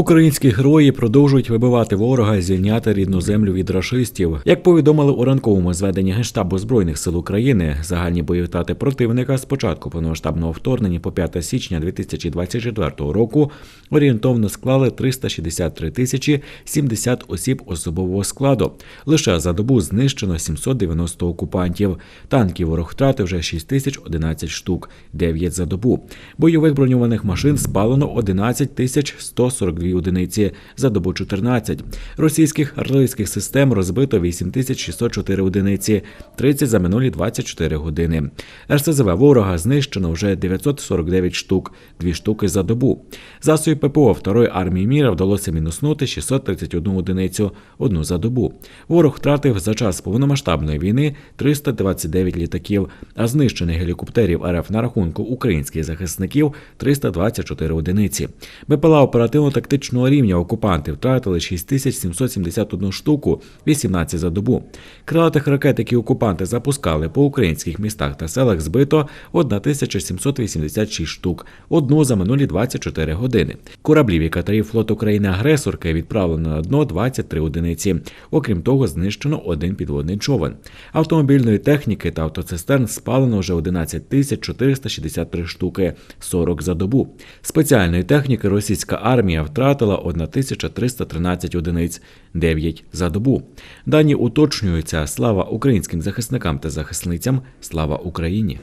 Українські герої продовжують вибивати ворога, і звільняти рідну землю від рашистів. Як повідомили у ранковому зведенні Генштабу збройних сил України, загальні бойові втрати противника з початку повномасштабного вторгнення по 5 січня 2024 року орієнтовно склали 363 тисячі 70 осіб особового складу. Лише за добу знищено 790 окупантів. Танків ворог втратив вже 6011 штук, 9 за добу. Бойових броньованих машин спалено 11 тисяч 142 одиниці, за добу 14. Російських артилерійських систем розбито 8604 одиниці, 30 за минулі 24 години. РСЗВ ворога знищено вже 949 штук, 2 штуки за добу. Засобів ППО Второї армії міра вдалося мінуснути 631 одиницю, одну за добу. Ворог втратив за час повномасштабної війни 329 літаків, а знищених гелікоптерів РФ на рахунку українських захисників 324 одиниці. БПЛА оперативно-тактичного рівня окупанти втратили 6771 штуку, 18 за добу. Крилатих ракет, які окупанти запускали по українських містах та селах, збито 1786 штук, одну за минулі 24 години. Кораблів і катерів флот України агресорки відправлено на дно 23 одиниці. Окрім того, знищено один підводний човен. Автомобільної техніки та автоцистерн спалено вже 11 тисяч 463 штуки, 40 за добу. Спеціальної техніки російська армія втратила 1313 одиниць, 9 за добу. Дані уточнюються. Слава українським захисникам та захисницям. Слава Україні.